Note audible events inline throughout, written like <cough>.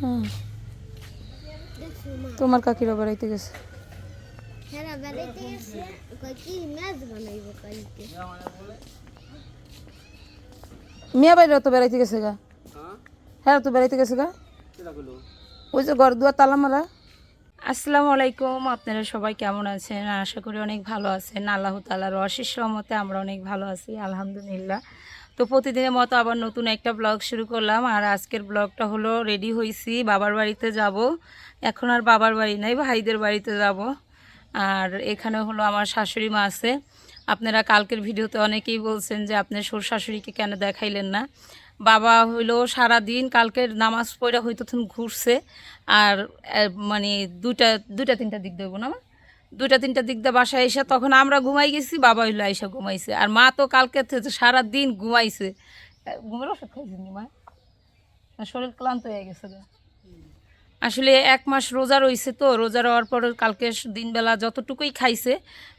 হ্যাঁ তোমার কাকিরা বেড়াইতে গেছে? কালকে? মিয়া বাইরে তো বেড়াইতে গেছে গা। হ্যাঁ? তো বেড়াইতে গেছে গা। ওই যে ঘর দুয়ার তালা মারা। আসসালামু আলাইকুম আপনারা সবাই কেমন আছেন? আশা করি অনেক ভালো আছেন। আল্লাহ তালার অশেষ রহমতে আমরা অনেক ভালো আছি আলহামদুলিল্লাহ। তো প্রতিদিনের মতো আবার নতুন একটা ব্লগ শুরু করলাম। আর আজকের ব্লগটা হলো রেডি হয়েছি বাবার বাড়িতে যাব। এখন আর বাবার বাড়ি নাই, ভাইদের বাড়িতে যাব। আর এখানে হলো আমার শাশুড়ি মা আছে। আপনারা কালকের ভিডিওতে অনেকেই বলছেন যে আপনার শ্বশুর শাশুড়িকে কেন দেখাইলেন না? বাবা হইল সারা দিন কালকের নামাজ পড়া হয়তো ঘুরছে। আর মানে দুটা দুটা তিনটা দিক দেবো না? দুইটা, তিনটা দিক দিয়ে বাসায় এসে তখন আমরা ঘুমাই গেছি, বাবা হইল আইসা ঘুমাইছে। আর মা তো কালকে সারা দিন ঘুমাইছে। ঘুমের ওষুধ খাইছেন মা? শরীর ক্লান্ত হয়ে গেছে আসলে এক মাস রোজা রইছে তো, রোজা রওয়ার পর কালকে দিনবেলা যতটুকুই খাইছে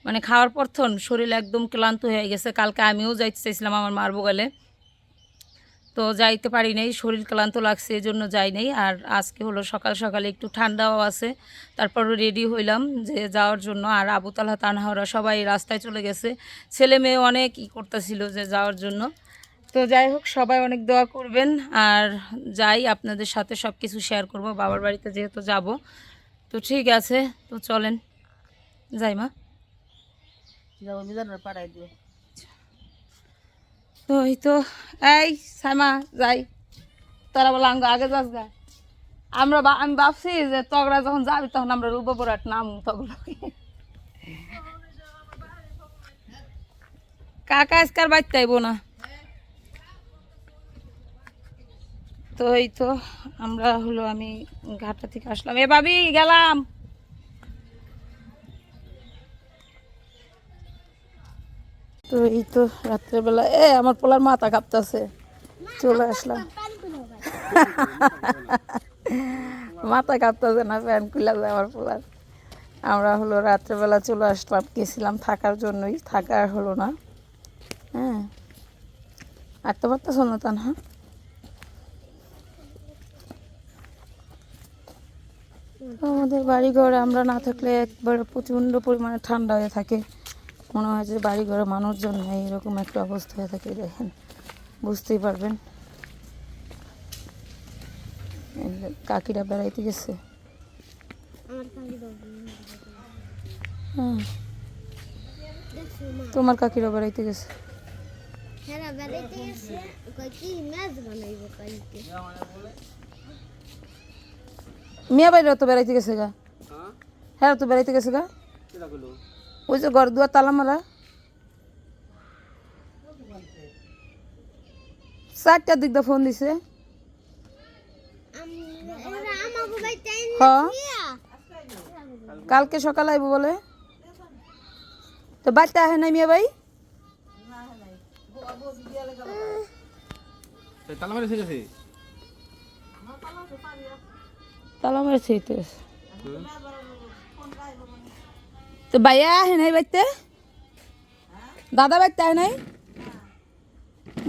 মানে খাওয়ার পর শরীর একদম ক্লান্ত হয়ে গেছে। কালকে আমিও যাইতে চাইছিলাম আমার মার বগালে তো যাইতে পারি নাই, শরীর ক্লান্ত লাগছে এই জন্য যাই নাই। আর আজকে হলো সকাল সকালে একটু ঠান্ডাও আছে, তারপর রেডি হইলাম যে যাওয়ার জন্য। আর আবু তালহা তানহাওরা সবাই রাস্তায় চলে গেছে। ছেলে মেয়ে অনেক ই করতেছিল যে যাওয়ার জন্য। তো যাই হোক, সবাই অনেক দোয়া করবেন। আর যাই, আপনাদের সাথে সব কিছু শেয়ার করব। বাবার বাড়িতে যেহেতু যাব, তো ঠিক আছে। তো চলেন। যাই মা। যাব মিজানের পাড়ায় দিও। তো এই তো, এই সাইমা, যাই। তারা বলে আঙ্গ আগে যাস গা। আমরা আমি ভাবছি যে তগরা যখন যাবি তখন আমরা রূপপুরাট নাম তগরা কাকা আজকার বাইতে আইব না। তো এই তো, আমরা হলো আমি ঘাটা থেকে আসলাম। এ ভাবি গেলাম। তো এই তো রাত্রেবেলা, এ, আমার পোলার মাথা কাঁপতেছে। চলে আসলাম। মাথা কাঁপতেছে না, ফ্যান খুলে যায় আমার পোলার। আমরা হলো রাত্রেবেলা চলে আসলাম, গেছিলাম থাকার জন্যই থাকা আর হলো না। হ্যাঁ। আর তো পারতেছো না তা না আমাদের বাড়ি ঘরে আমরা না থাকলে একবার প্রচণ্ড পরিমাণে ঠান্ডা হয়ে থাকে। মনে হয় যে বাড়ি ঘরে মানুষজন নেই এরকম একটা অবস্থা হয়ে থাকে দেখেন বুঝতেই পারবেন। কাকিরা বেড়াইতে গেছে। হ্যাঁ তোমার কাকিরা বেড়াইতে গেছে? কালকে? মিয়া বাইরে তো বেড়াইতে গেছে গা। হ্যাঁ? তো বেড়াইতে গেছে গা। ওই যে ঘর দুয়ার তালা মারা চারটার দিক দিয়ে ফোন দিছে। কালকে সকালে আইব বলে। তো বাড়িতে আহে নাই মিয়া ভাই? তালা মারি ঠিক তালা মারছে তো ভাইয়া আহে নাই বাইতে? দাদা বাড়িতে আহে নাই?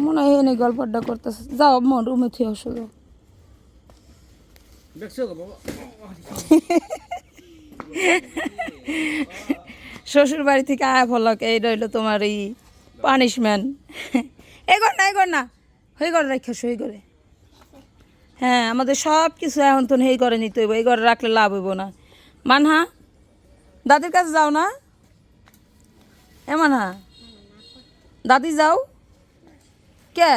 মনে হয় নাই গল্পটা করতেছে। যাও মন রুমে থুয়ে আসো শ্বশুর বাড়ি থেকে আয়া ফলক এই রইল তোমার এই পানিশমেন্ট এই কর না এই কর না। হয়ে করে রেখে সই করে হ্যাঁ আমাদের সব কিছু এখন তো এই করে নিতে হইব এই ঘরে রাখলে লাভ হইব না। মানহা? দাদির কাছে যাও না? এমন মানহা দাদি যাও। কে?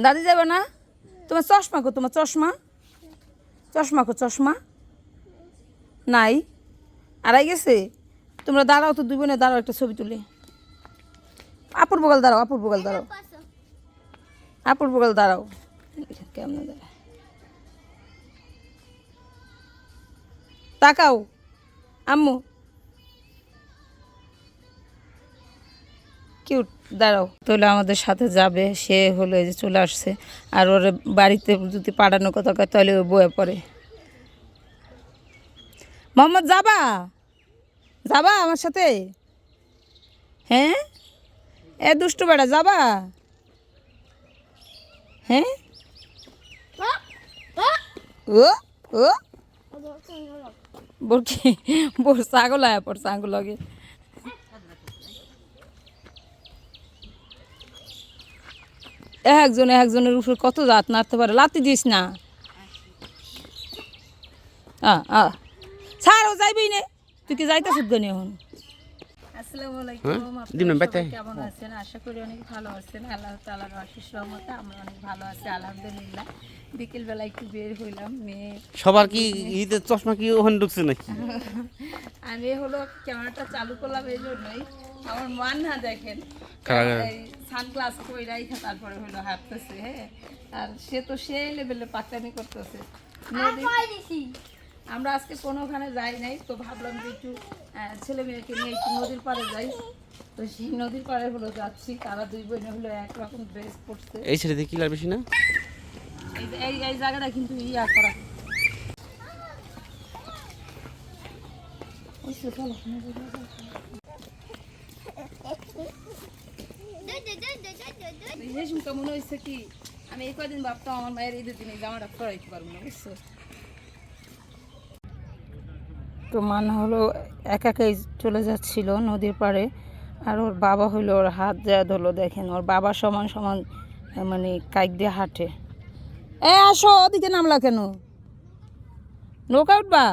দাদি যাবে না? তোমার চশমা কো, তোমার চশমা? চশমা কো, চশমা? নাই। আড়াই গেছে? তোমরা দাঁড়াও তো, দুই বোনে দাঁড়াও, একটা ছবি তুলে। আপুর বগল দাঁড়াও, আপুর বগল দাঁড়াও। আপুর বগাল দাঁড়াও। কেমন দাঁড়া তাকাও। আম্মু। কিউট, দাঁড়াও। তাহলে আমাদের সাথে যাবে, সে হলো যে চলে আসছে। আর ওর বাড়িতে যদি পাঠানোর কথা কয়, তাহলে ও বয়ে পড়ে। মোহাম্মদ, যাবা? যাবা আমার সাথে? হ্যাঁ? এ দুষ্টু বেড়া যাবা? হ্যাঁ? ও ও। বোর কি বোর ছাগল আয়া পড়ছে আঙ্গুল লগে। একজন একজনের উপর কত জাত নাড়তে পারে, লাতি দিস না। আ আ। ছাড় ও যাইবি নে। তুই কি যাইতে গনি এখন? আসসালামু আলাইকুম আপনারা কেমন আছেন? আশা করি অনেক ভালো আছেন। আল্লাহ তাআলার আশিস রহমতে আমরা অনেক ভালো আছি আলহামদুলিল্লাহ। বিকেল বেলা একটু বের হইলাম মেয়ে সবার কি ঈদের চশমা কি ওখানে ঢুকছে নাকি? আমি হলো ক্যামেরাটা চালু করলাম এই জন্যই। আমার মান না দেখেন সানগ্লাস কইরাই তারপরে হলো হাঁটতেছে হ্যাঁ। আর সে তো সেই লেভেলে পাকতামি করতেছে। আমরা আজকে কোনোখানে যাই নাই তো ভাবলাম যে একটু ছেলে মেয়েকে নিয়ে একটু নদীর পাড়ে যাই। তো সেই নদীর পাড়ে হলো যাচ্ছি তারা দুই বোনে হলো একরকম ড্রেস পরছে। এই ছেড়ে কি লাভ বেশি না? এই এই এই জায়গাটা কিন্তু ইয়া করা। রেশম কেমন হয়েছে কি আমি এই কদিন ভাবতাম আমার মায়ের ঈদের দিনে এই জামাটা পরাইতে পারব না বুঝছ? তো মানে হলো, একা একাই চলে যাচ্ছিল নদীর পাড়ে। আর ওর বাবা হইল ওর হাত যা ধরলো, দেখেন। ওর বাবা সমান সমান মানে কাইক দিয়ে হাঁটে। এ, আসো, ওদিকে নামলা কেন? নৌকা উঠবা?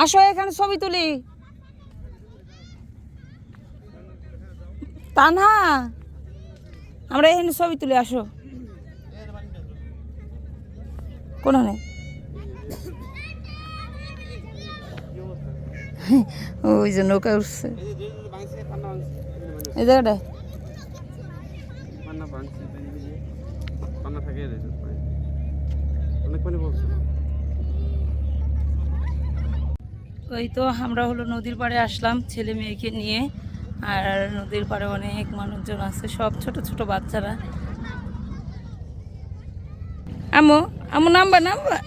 আসো এখানে ছবি তুলি। তানহা? আমরা এখানে ছবি তুলে আসো। কোনখানে ওই যে নৌকা উঠছে। এই জায়গাটায় অনেক পানি বলছে। ওই তো আমরা হলো নদীর পাড়ে আসলাম ছেলে মেয়েকে নিয়ে। আর নদীর পাড়ে অনেক মানুষজন আছে সব ছোট ছোট বাচ্চারা। আমো আমো নামবা নামবা।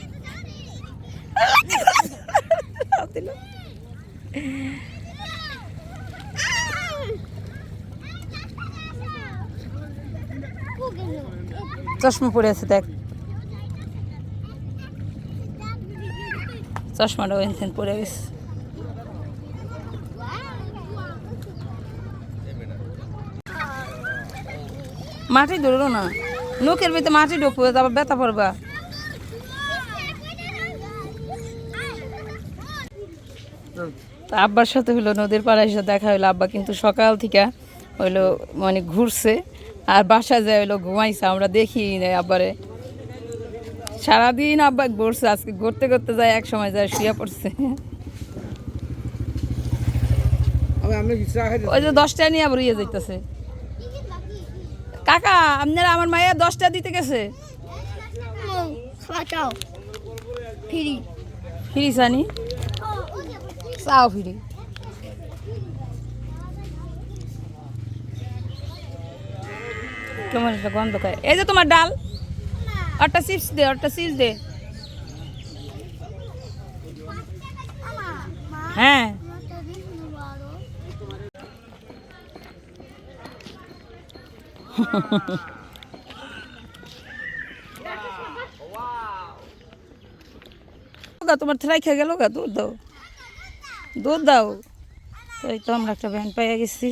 চশমা পরে আছে দেখ। চশমাটা ওইখান পরে গেছে। মাটি ধরো না। লোকের ভিতরে মাটি ঢুকবো তারপর ব্যথা পড়বা তা আব্বার সাথে হলো নদীর পাড়ে এসে দেখা হইল আব্বা কিন্তু সকাল থেকে হইল মানে ঘুরছে আর বাসায় যায় হইল ঘুমাইছে। আমরা দেখি নাই আব্বারে। সারাদিন আব্বা ঘুরছে আজকে ঘুরতে ঘুরতে যায় এক সময় যায় শুয়ে পড়ছে। ওই যে দশটা নিয়ে আবার ইয়ে যাইতেছে। কাকা আপনারা আমার মায়ের দশটা দিতে গেছে। ফ্রি। ফ্রি সানি? চাও ফ্রি। কেমন একটা গন্ধ খায়। এই যে তোমার ডাল। একটা চিপস দে একটা চিপস দে। হ্যাঁ। তোমার থ্রাই খেয়ে গেল গা, দুধ দাও। দুধ দাও। এই তো আমরা একটা ভ্যান পাইয়া গেছি।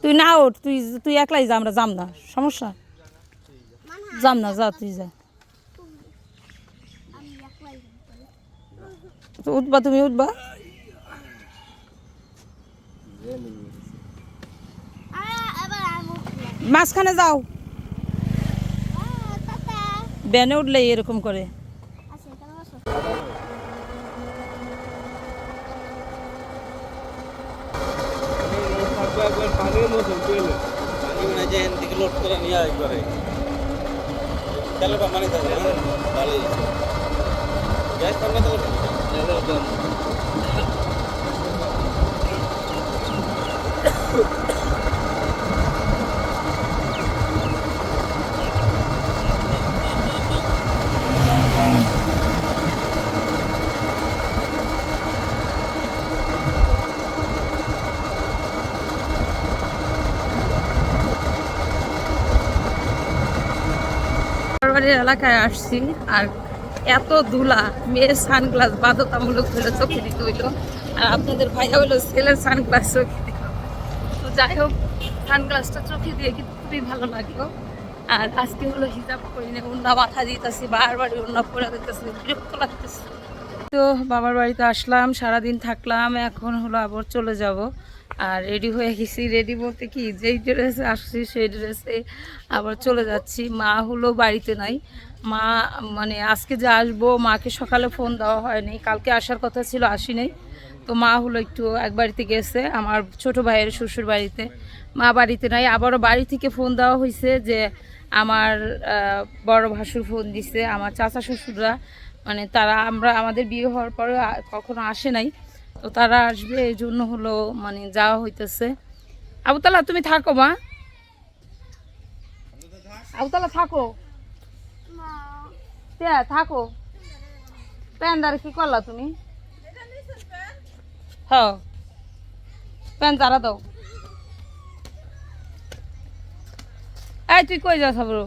তুই না ওঠ, তুই তুই একলাই যা, আমরা যাম না। সমস্যা? যাম না, যা, তুই যা। উঠবা, তুমি উঠবা। মাঝখানে যাও। ভ্যানে উঠলে এরকম করে। মানে যে এখান থেকে লোড করে নিয়ে একবারে তেলটা মানে থাকে ভালোই গ্যাস করবে তো পাহাড়ের এলাকায় আসছি আর এত ধুলা মেয়ের সানগ্লাস বাধ্যতামূলক হইল চোখে দিতে হইল। আর আপনাদের ভাইয়া হইল ছেলের সানগ্লাস চোখে দিল। তো যাই হোক, সানগ্লাসটা চোখে দিয়ে কিন্তু খুবই ভালো লাগল। আর আজকে হলো হিজাব করি না, উন্না মাথা দিতেছি, বারবার উন্না পরে দিতেছি, বিরক্ত লাগতেছে। তো বাবার বাড়িতে আসলাম, সারাদিন থাকলাম, এখন হলো আবার চলে যাব। আর রেডি হয়ে গেছি। রেডি বলতে কি, যেই ড্রেসে আসছি, সেই ড্রেসে আবার চলে যাচ্ছি। মা হলো বাড়িতে নাই। মা মানে আজকে যে আসব, মাকে সকালে ফোন দেওয়া হয়নি। কালকে আসার কথা ছিল, আসি নাই। তো মা হলো একটু এক বাড়িতে গেছে, আমার ছোট ভাইয়ের শ্বশুর বাড়িতে। মা বাড়িতে নাই। আবারও বাড়ি থেকে ফোন দেওয়া হয়েছে যে আমার বড় ভাসুর ফোন দিছে। আমার চাচা শ্বশুররা মানে তারা আমরা, আমাদের বিয়ে হওয়ার পরে কখনো আসে নাই। তো তারা আসবে এই জন্য হলো মানে যাওয়া হইতেছে। আবুতালা তুমি থাকো মা। আবুতালা থাকো। থাকো। প্যান্ডার কি করলা তুমি? হ্যাঁ। প্যান তারা দাও। এই তুই কই যাস বড়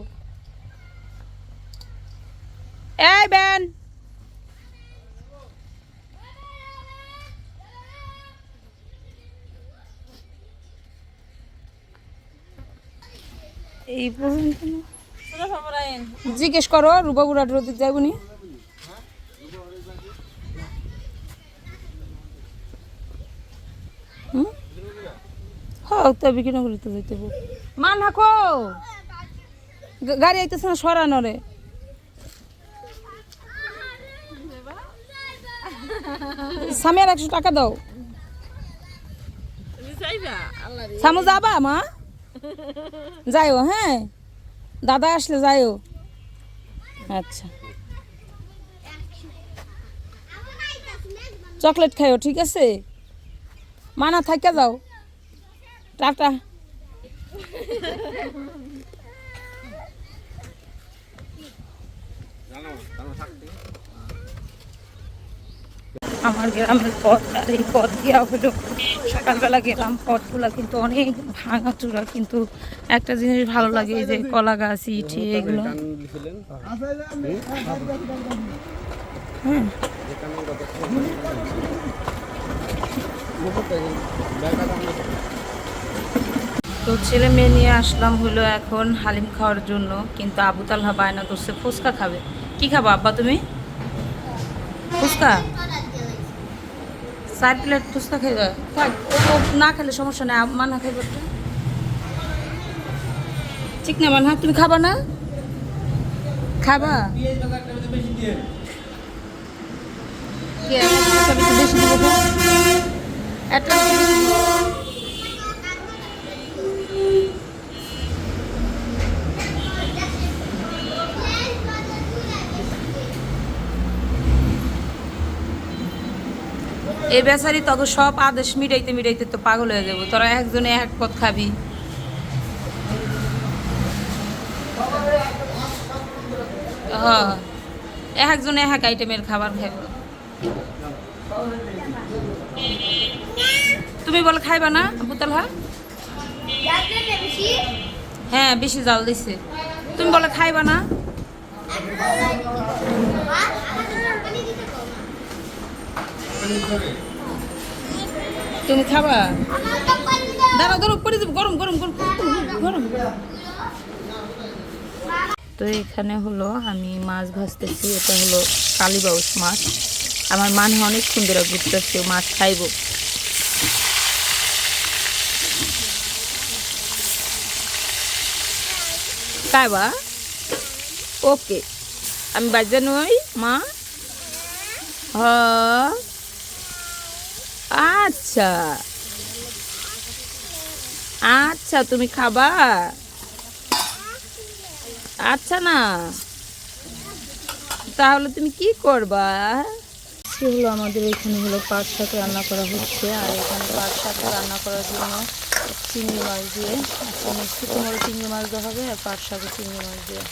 এই বেন এই জিজ্ঞেস করো, রুবা বুড়ার দিক যাবনি হুম? তো বিক্রি করে তো যাইতে হবে। মা নাকো গা- গাড়ি আইতেছে না দাও। সামু যাবা, মা? যাইও হ্যাঁ? দাদা আসলে যাইও। আচ্ছা। চকলেট খাইও ঠিক আছে? মানা থাকা যাও। টাটা। আমার গ্রামের পথ, আর এই পথ দিয়া হলো। সকালবেলা গেলাম, পথগুলা কিন্তু অনেক ভাঙা চূড়া কিন্তু একটা জিনিস ভালো লাগে যে কলা গাছ ইটে এগুলো। তো ছেলে মেয়ে নিয়ে আসলাম হলো এখন হালিম খাওয়ার জন্য, কিন্তু আবু তালহা বায়না করছে, ফুচকা খাবে। কি খাব, আব্বা তুমি? ফুচকা? চার প্লেট ফুচকা খাই থাক, ও ও না খেলে সমস্যা নেই মানা খাইবে ঠিক না মানা তুমি খাবা না? খাবা? বেশি দিবো তো? একটা একটু বেশি দিবো। এই বেচারি তত সব আদেশ মিটাইতে মিটাইতে তো পাগল হয়ে যাব। তোরা একজনে এক পথ খাবি। হ্যাঁ একজনে এক আইটেমের খাবার খাইব। তুমি বলে খাইবা না বুতাল হ্যাঁ বেশি জাল দিছে। তুমি বলে খাইবা না? তুমি খাবা? দাঁড়াও দাঁড়াও পরে যাব। গরম গরম গরম গরম তো এখানে হলো আমি মাছ ভাজতেছি এটা হলো কালীবাউস মাছ। আমার মানে অনেক সুন্দর ঘুরতেছে মাছ খাইবো। খাইবা? ওকে। আমি বাজে নই মা। হ্যাঁ আচ্ছা। আচ্ছা তুমি খাবা? আচ্ছা না। তাহলে তুমি কি করবা? সে হলো আমাদের এখানে হলো পাট শাক রান্না করা হচ্ছে, আর এখানে পাট শাক রান্না করার জন্য চিংড়ি মাছ দিয়ে মিষ্টি কুমড়ো চিংড়ি মাছ দেওয়া হবে, আর পাট শাকও চিংড়ি মাছ দিয়ে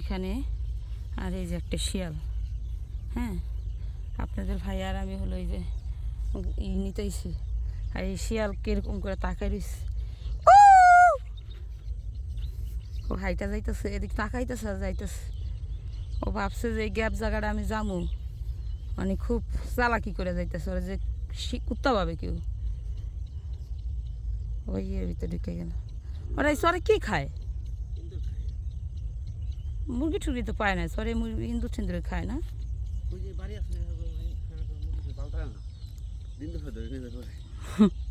এখানে আর এই যে একটা শিয়াল। হ্যাঁ? আপনাদের ভাই আর আমি হলো এই যে ই নিতেইছি আর এই শিয়াল কীরকম করে তাকাই রইছে। ও! হাইটা যাইতেছে, এদিক তাকাইতেছে আর যাইতেছে। ও ভাবছে যে এই গ্যাপ জায়গাটা আমি যামু। মানে খুব চালাকি করে যাইতেছে। ওরা যে কুত্তা পাবে কেউ। ওই এর ভিতরে ঢুকে গেল। ওরা এই সরে কি খায়? মুরগি টুরগি তো পায় না সরে মুরগি হিন্দু ছিন্দুরে খায় না। বাড়ি <laughs>